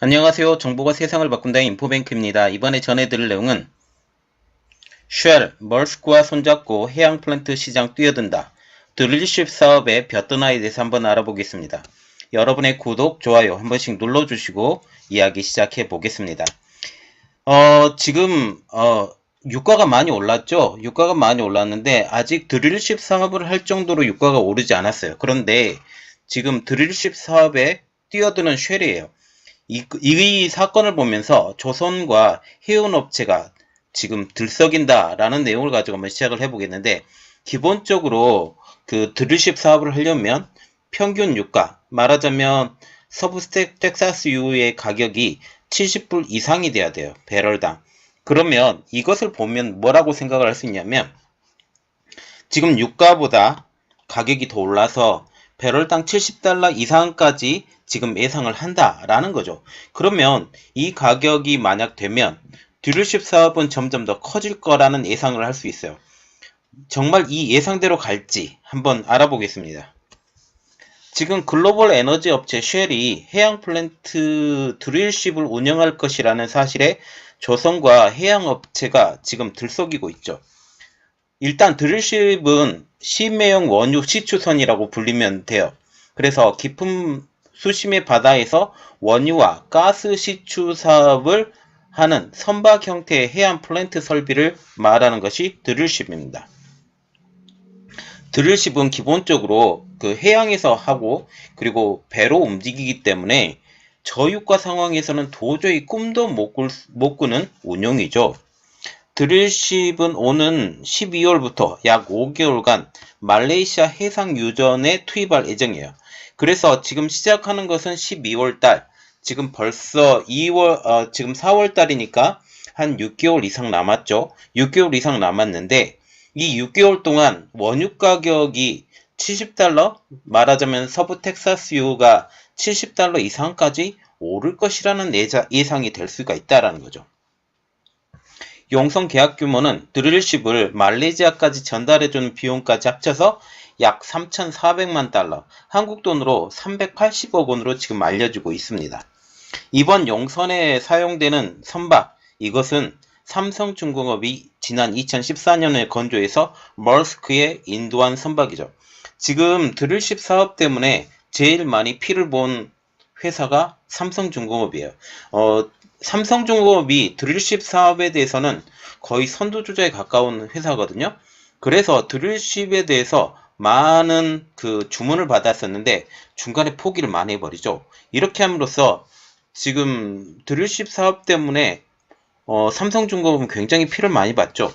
안녕하세요. 정보가 세상을 바꾼다 인포뱅크입니다. 이번에 전해드릴 내용은 쉘, 멀스크와 손잡고 해양 플랜트 시장 뛰어든다. 드릴십 사업의 벼떠나에 대해서 한번 알아보겠습니다. 여러분의 구독, 좋아요 한 번씩 눌러주시고 이야기 시작해 보겠습니다. 어, 지금 어, 유가가 많이 올랐죠? 유가가 많이 올랐는데 아직 드릴십 사업을 할 정도로 유가가 오르지 않았어요. 그런데 지금 드릴십 사업에 뛰어드는 쉘이에요. 이, 이 사건을 보면서 조선과 해운업체가 지금 들썩인다라는 내용을 가지고 한번 시작을 해보겠는데 기본적으로 그 드릴십 사업을 하려면 평균 유가 말하자면 서부 스택 텍사스 유의 가격이 70불 이상이 돼야 돼요 배럴당. 그러면 이것을 보면 뭐라고 생각을 할 수 있냐면 지금 유가보다 가격이 더 올라서 배럴당 70달러 이상까지 지금 예상을 한다라는 거죠. 그러면 이 가격이 만약 되면 듀얼십 사업은 점점 더 커질 거라는 예상을 할 수 있어요. 정말 이 예상대로 갈지 한번 알아보겠습니다. 지금 글로벌 에너지 업체 쉘이 해양 플랜트 드릴십을 운영할 것이라는 사실에 조선과 해양 업체가 지금 들썩이고 있죠. 일단 드릴십은 심해형 원유 시추선이라고 불리면 돼요. 그래서 깊은 수심의 바다에서 원유와 가스 시추 사업을 하는 선박 형태의 해안 플랜트 설비를 말하는 것이 드릴십입니다. 드릴십은 기본적으로 그 해양에서 하고 그리고 배로 움직이기 때문에 저유가 상황에서는 도저히 꿈도 못, 꿀, 못 꾸는 운용이죠. 드릴십은 오는 12월부터 약 5개월간 말레이시아 해상 유전에 투입할 예정이에요. 그래서 지금 시작하는 것은 12월 달. 지금 벌써 2월, 어, 지금 4월 달이니까 한 6개월 이상 남았죠. 6개월 이상 남았는데 이 6개월 동안 원유 가격이 70달러, 말하자면 서부 텍사스유가 70달러 이상까지 오를 것이라는 예상이 될 수가 있다라는 거죠. 용성 계약 규모는 드릴십을 말레이시아까지 전달해주는 비용까지 합쳐서 약 3,400만 달러, 한국 돈으로 380억 원으로 지금 알려지고 있습니다. 이번 용선에 사용되는 선박, 이것은 삼성중공업이 지난 2014년에 건조해서 멀스크에 인도한 선박이죠. 지금 드릴십 사업 때문에 제일 많이 피를 본 회사가 삼성중공업이에요. 어, 삼성중공업이 드릴십 사업에 대해서는 거의 선두주자에 가까운 회사거든요. 그래서 드릴십에 대해서 많은 그 주문을 받았었는데 중간에 포기를 많이 해버리죠. 이렇게 함으로써 지금 드릴십 사업 때문에 어, 삼성중공업은 굉장히 피를 많이 봤죠.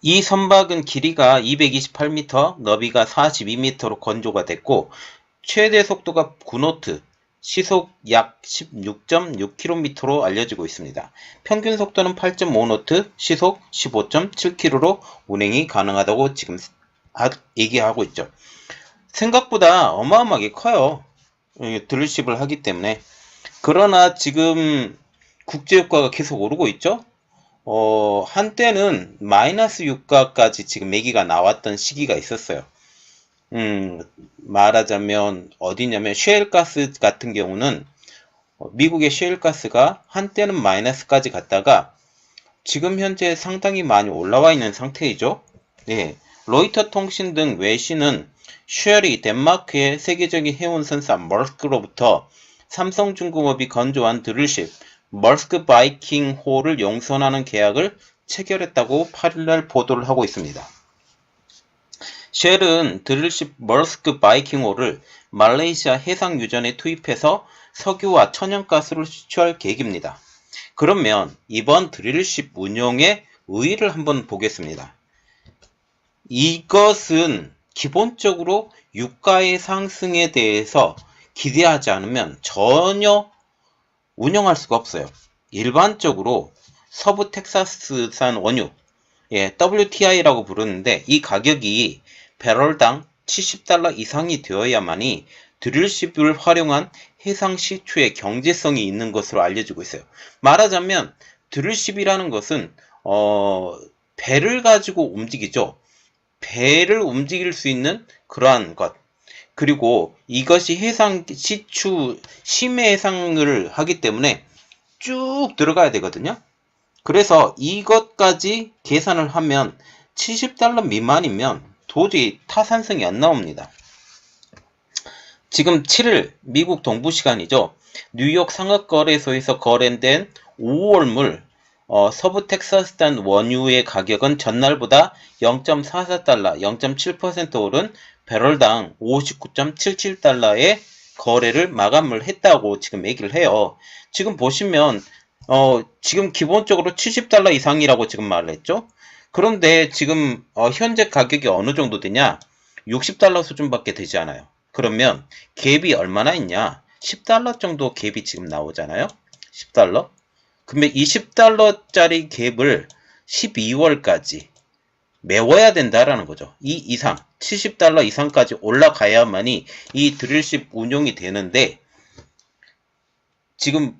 이 선박은 길이가 228m, 너비가 42m로 건조가 됐고 최대 속도가 9노트, 시속 약 16.6km로 알려지고 있습니다. 평균 속도는 8.5노트, 시속 15.7km로 운행이 가능하다고 지금 얘기하고 있죠. 생각보다 어마어마하게 커요. 드릴십을 하기 때문에. 그러나 지금 국제유가가 계속 오르고 있죠. 어, 한때는 마이너스 유가까지 지금 매기가 나왔던 시기가 있었어요. 음, 말하자면 어디냐면 셰일가스 같은 경우는 어, 미국의 셰일가스가 한때는 마이너스까지 갔다가 지금 현재 상당히 많이 올라와 있는 상태이죠. 네. 로이터 통신 등 외신은 쉘이 덴마크의 세계적인 해운선사 멀스크로부터 삼성중공업이 건조한 드릴십 멀스크 바이킹 호를 용선하는 계약을 체결했다고 8일날 보도를 하고 있습니다. 쉘은 드릴십 멀스크 바이킹호를 말레이시아 해상 유전에 투입해서 석유와 천연가스를 수출할 계획입니다. 그러면 이번 드릴십 운용의 의의를 한번 보겠습니다. 이것은 기본적으로 유가의 상승에 대해서 기대하지 않으면 전혀 운영할 수가 없어요. 일반적으로 서부 텍사스산 원유, 예, WTI라고 부르는데 이 가격이 배럴당 70달러 이상이 되어야만이 드릴십을 활용한 해상 시추의 경제성이 있는 것으로 알려지고 있어요. 말하자면 드릴십이라는 것은 어, 배를 가지고 움직이죠. 배를 움직일 수 있는 그러한 것. 그리고 이것이 해상 시추 심해 해상을 하기 때문에 쭉 들어가야 되거든요. 그래서 이것까지 계산을 하면 70달러 미만이면 도저히 타산성이 안 나옵니다. 지금 7일 미국 동부 시간이죠. 뉴욕 상업거래소에서 거래된 5월물 어, 서부 텍사스산 원유의 가격은 전날보다 0.44달러, 0.7% 오른 배럴당 59.77달러의 거래를 마감을 했다고 지금 얘기를 해요. 지금 보시면 어, 지금 기본적으로 70달러 이상이라고 지금 말을 했죠. 그런데 지금 어, 현재 가격이 어느 정도 되냐? 60달러 수준밖에 되지 않아요. 그러면 갭이 얼마나 있냐? 10달러 정도 갭이 지금 나오잖아요. 10달러? 그러면 20달러짜리 갭을 12월까지 메워야 된다라는 거죠. 이 이상 70달러 이상까지 올라가야만이 이 드릴십 운용이 되는데 지금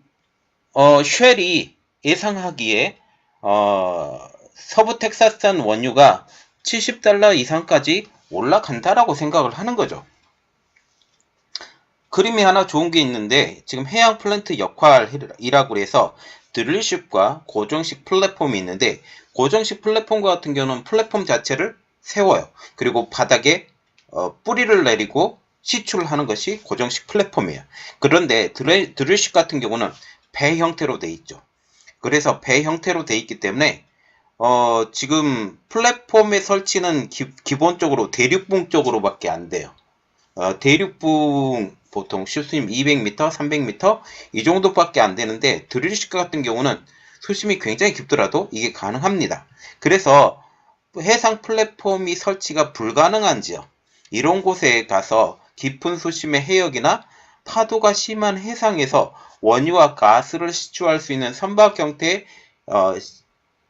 어, 쉘이 예상하기에 어, 서부 텍사스산 원유가 70달러 이상까지 올라간다라고 생각을 하는 거죠. 그림이 하나 좋은 게 있는데 지금 해양 플랜트 역할이라고 해서 드릴쉽과 고정식 플랫폼이 있는데 고정식 플랫폼 같은 경우는 플랫폼 자체를 세워요. 그리고 바닥에 어, 뿌리를 내리고 시출하는 것이 고정식 플랫폼이에요. 그런데 드릴, 드릴쉽 같은 경우는 배 형태로 돼 있죠. 그래서 배 형태로 돼 있기 때문에 어, 지금 플랫폼의 설치는 기, 본적으로 대륙붕 쪽으로밖에 안 돼요. 어, 대륙붕 보통 수심 200m, 300m 이 정도밖에 안 되는데 드릴식 같은 경우는 수심이 굉장히 깊더라도 이게 가능합니다. 그래서 해상 플랫폼이 설치가 불가능한 지역 이런 곳에 가서 깊은 수심의 해역이나 파도가 심한 해상에서 원유와 가스를 시추할 수 있는 선박 형태의 어,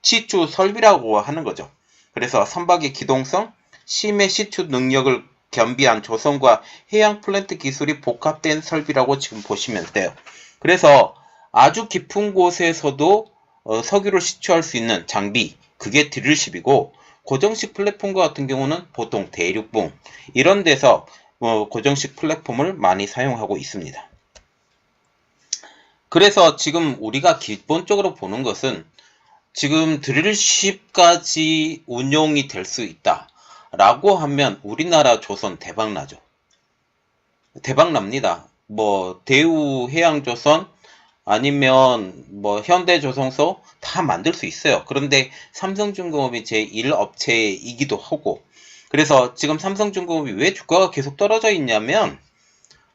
시추 설비라고 하는 거죠. 그래서 선박의 기동성, 심해 시추 능력을 겸비한 조선과 해양 플랜트 기술이 복합된 설비라고 지금 보시면 돼요. 그래서 아주 깊은 곳에서도 어, 석유를 시추할 수 있는 장비, 그게 드릴십이고 고정식 플랫폼 같은 경우는 보통 대륙봉 이런 데서 어, 고정식 플랫폼을 많이 사용하고 있습니다. 그래서 지금 우리가 기본적으로 보는 것은 지금 드릴십까지 운용이 될 수 있다. 라고 하면 우리나라 조선 대박나죠. 대박납니다. 뭐 대우 해양조선 아니면 뭐 현대조선소 다 만들 수 있어요. 그런데 삼성중공업이 제1업체이기도 하고 그래서 지금 삼성중공업이 왜 주가가 계속 떨어져 있냐면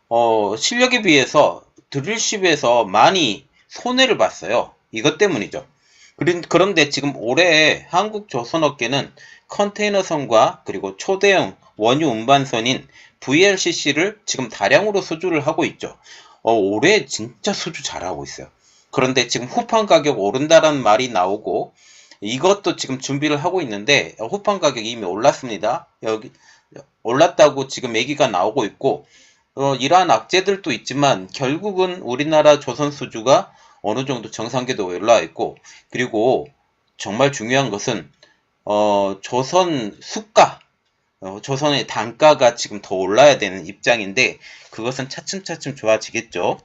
어, 실력에 비해서 드릴십에서 많이 손해를 봤어요. 이것 때문이죠. 그런데 지금 올해 한국 조선업계는 컨테이너선과 그리고 초대형 원유 운반선인 VLCC를 지금 다량으로 수주를 하고 있죠. 어, 올해 진짜 수주 잘하고 있어요. 그런데 지금 후판 가격 오른다라는 말이 나오고 이것도 지금 준비를 하고 있는데 후판 가격이 이미 올랐습니다. 여기 올랐다고 지금 얘기가 나오고 있고 어, 이러한 악재들도 있지만 결국은 우리나라 조선 수주가 어느 정도 정상궤도에 올라와 있고 그리고 정말 중요한 것은 어, 조선 수가, 어, 조선의 단가가 지금 더 올라야 되는 입장인데 그것은 차츰차츰 좋아지겠죠.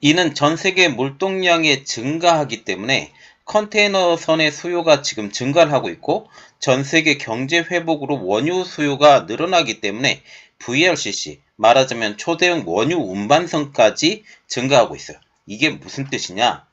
이는 전 세계 물동량이 증가하기 때문에 컨테이너선의 수요가 지금 증가를 하고 있고 전 세계 경제 회복으로 원유 수요가 늘어나기 때문에 VLCC 말하자면 초대형 원유 운반선까지 증가하고 있어요. 이게 무슨 뜻이냐?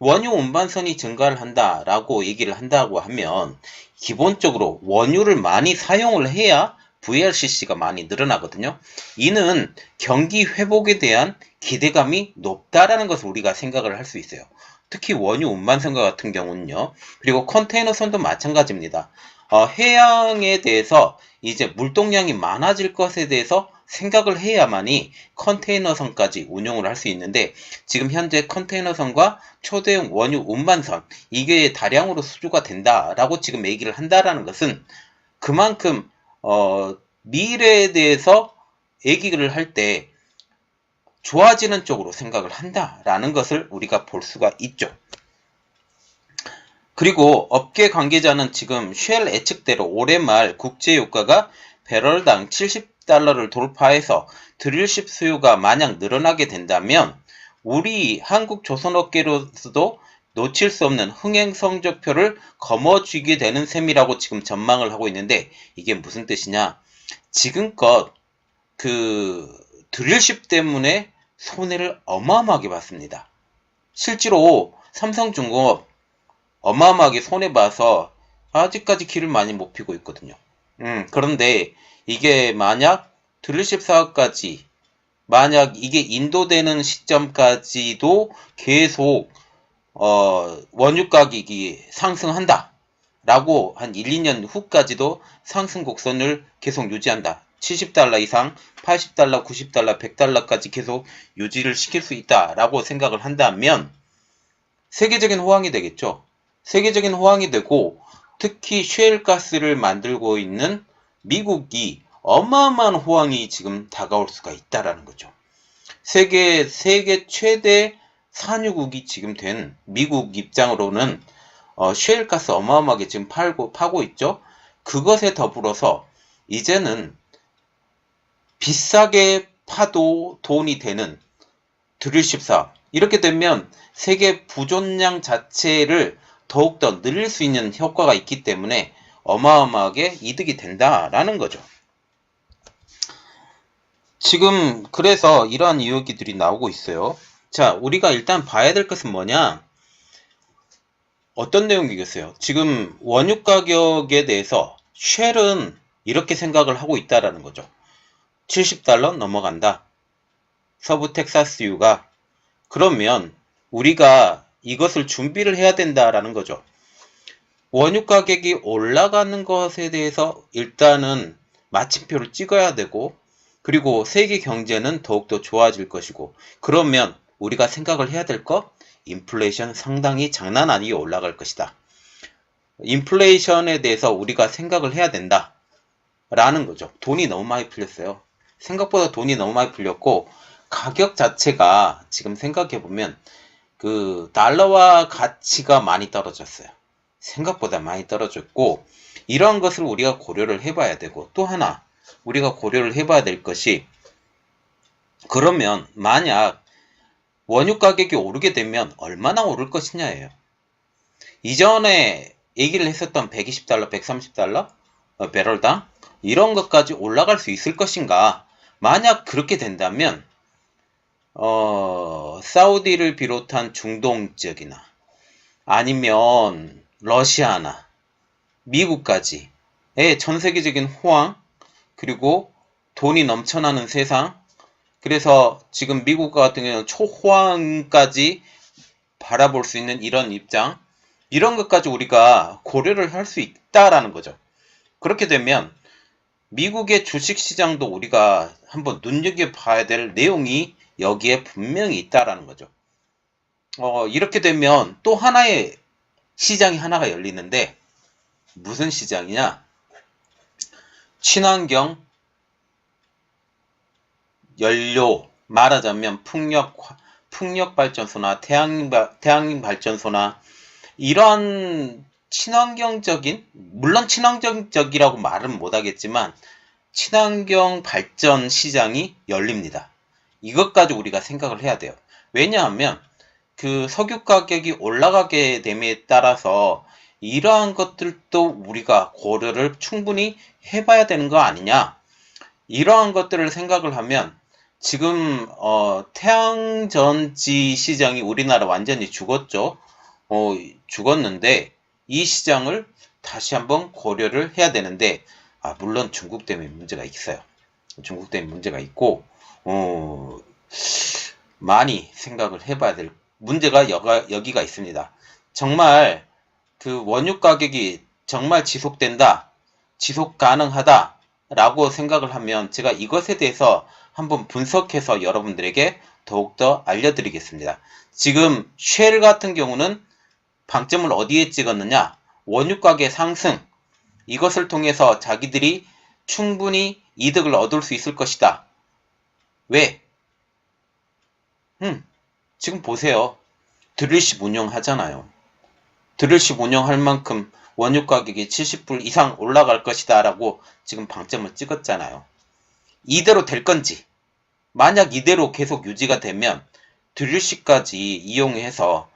원유 운반선이 증가를 한다라고 얘기를 한다고 하면 기본적으로 원유를 많이 사용을 해야 VLCC가 많이 늘어나거든요. 이는 경기 회복에 대한 기대감이 높다라는 것을 우리가 생각을 할 수 있어요. 특히 원유 운반선과 같은 경우는요. 그리고 컨테이너선도 마찬가지입니다. 어, 해양에 대해서 이제 물동량이 많아질 것에 대해서 생각을 해야만이 컨테이너선까지 운용을 할 수 있는데 지금 현재 컨테이너선과 초대형 원유 운반선 이게 다량으로 수주가 된다라고 지금 얘기를 한다라는 것은 그만큼 어, 미래에 대해서 얘기를 할 때 좋아지는 쪽으로 생각을 한다라는 것을 우리가 볼 수가 있죠. 그리고 업계 관계자는 지금 쉘 예측대로 올해 말 국제 유가가 배럴당 70달러를 돌파해서 드릴십 수요가 만약 늘어나게 된다면 우리 한국 조선업계로서도 놓칠 수 없는 흥행 성적표를 거머쥐게 되는 셈이라고 지금 전망을 하고 있는데 이게 무슨 뜻이냐? 지금껏 그 드릴십 때문에 손해를 어마어마하게 봤습니다. 실제로 삼성중공업 어마어마하게 손해봐서 아직까지 길을 많이 못 피고 있거든요. 음, 그런데 이게 만약 드릴십 사업까지 만약 이게 인도되는 시점까지도 계속 어, 원유 가격이 상승한다. 라고 한 1, 2년 후까지도 상승 곡선을 계속 유지한다. 70달러 이상, 80달러, 90달러, 100달러까지 계속 유지를 시킬 수 있다라고 생각을 한다면 세계적인 호황이 되겠죠. 세계적인 호황이 되고 특히 쉐일가스를 만들고 있는 미국이 어마어마한 호황이 지금 다가올 수가 있다라는 거죠. 세계 세계 최대 산유국이 지금 된 미국 입장으로는 어, 쉐일가스 어마어마하게 지금 팔고 파고 있죠. 그것에 더불어서 이제는 비싸게 파도 돈이 되는 드릴십 사업 이렇게 되면 세계 부존량 자체를 더욱더 늘릴 수 있는 효과가 있기 때문에 어마어마하게 이득이 된다라는 거죠. 지금 그래서 이러한 이야기들이 나오고 있어요. 자, 우리가 일단 봐야 될 것은 뭐냐? 어떤 내용이겠어요? 지금 원유 가격에 대해서 쉘은 이렇게 생각을 하고 있다라는 거죠. 70달러 넘어간다. 서부 텍사스유가 그러면 우리가 이것을 준비를 해야 된다라는 거죠. 원유 가격이 올라가는 것에 대해서 일단은 마침표를 찍어야 되고 그리고 세계 경제는 더욱더 좋아질 것이고 그러면 우리가 생각을 해야 될 것, 인플레이션 상당히 장난 아니게 올라갈 것이다. 인플레이션에 대해서 우리가 생각을 해야 된다. 라는 거죠. 돈이 너무 많이 풀렸어요. 생각보다 돈이 너무 많이 풀렸고, 가격 자체가 지금 생각해보면, 그, 달러와 가치가 많이 떨어졌어요. 생각보다 많이 떨어졌고, 이러한 것을 우리가 고려를 해봐야 되고, 또 하나, 우리가 고려를 해봐야 될 것이, 그러면 만약 원유 가격이 오르게 되면 얼마나 오를 것이냐예요. 이전에 얘기를 했었던 120달러, 130달러 어, 배럴당 이런 것까지 올라갈 수 있을 것인가? 만약 그렇게 된다면 어, 사우디를 비롯한 중동 지역이나 아니면 러시아나 미국까지의 전 세계적인 호황 그리고 돈이 넘쳐나는 세상 그래서 지금 미국 같은 경우는 초호황까지 바라볼 수 있는 이런 입장, 이런 것까지 우리가 고려를 할 수 있다라는 거죠. 그렇게 되면 미국의 주식 시장도 우리가 한번 눈여겨봐야 될 내용이 여기에 분명히 있다라는 거죠. 어, 이렇게 되면 또 하나의 시장이 하나가 열리는데 무슨 시장이냐? 친환경 연료 말하자면 풍력 풍력 발전소나 태양 태양 발전소나 이러한 친환경적인 물론 친환경적이라고 말은 못하겠지만 친환경 발전 시장이 열립니다. 이것까지 우리가 생각을 해야 돼요. 왜냐하면 그 석유 가격이 올라가게 됨에 따라서 이러한 것들도 우리가 고려를 충분히 해봐야 되는 거 아니냐. 이러한 것들을 생각을 하면 지금 어, 태양전지 시장이 우리나라 완전히 죽었죠. 어, 죽었는데 이 시장을 다시 한번 고려를 해야 되는데 아, 물론 중국 때문에 문제가 있어요. 중국 때문에 문제가 있고 어, 많이 생각을 해봐야 될 문제가 여가, 여기가 있습니다. 정말 그 원유 가격이 정말 지속된다, 지속 가능하다 라고 생각을 하면 제가 이것에 대해서 한번 분석해서 여러분들에게 더욱더 알려드리겠습니다. 지금 쉘 같은 경우는 방점을 어디에 찍었느냐? 원유 가격 상승. 이것을 통해서 자기들이 충분히 이득을 얻을 수 있을 것이다. 왜? 음, 지금 보세요. 드릴십 운영하잖아요. 드릴십 운영할 만큼 원유 가격이 70불 이상 올라갈 것이다 라고 지금 방점을 찍었잖아요. 이대로 될 건지 만약 이대로 계속 유지가 되면 드릴십까지 이용해서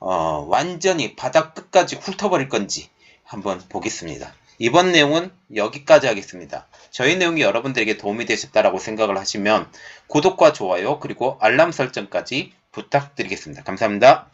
어, 완전히 바닥 끝까지 훑어버릴 건지 한번 보겠습니다. 이번 내용은 여기까지 하겠습니다. 저희 내용이 여러분들에게 도움이 되셨다라고 생각을 하시면 구독과 좋아요 그리고 알람 설정까지 부탁드리겠습니다. 감사합니다.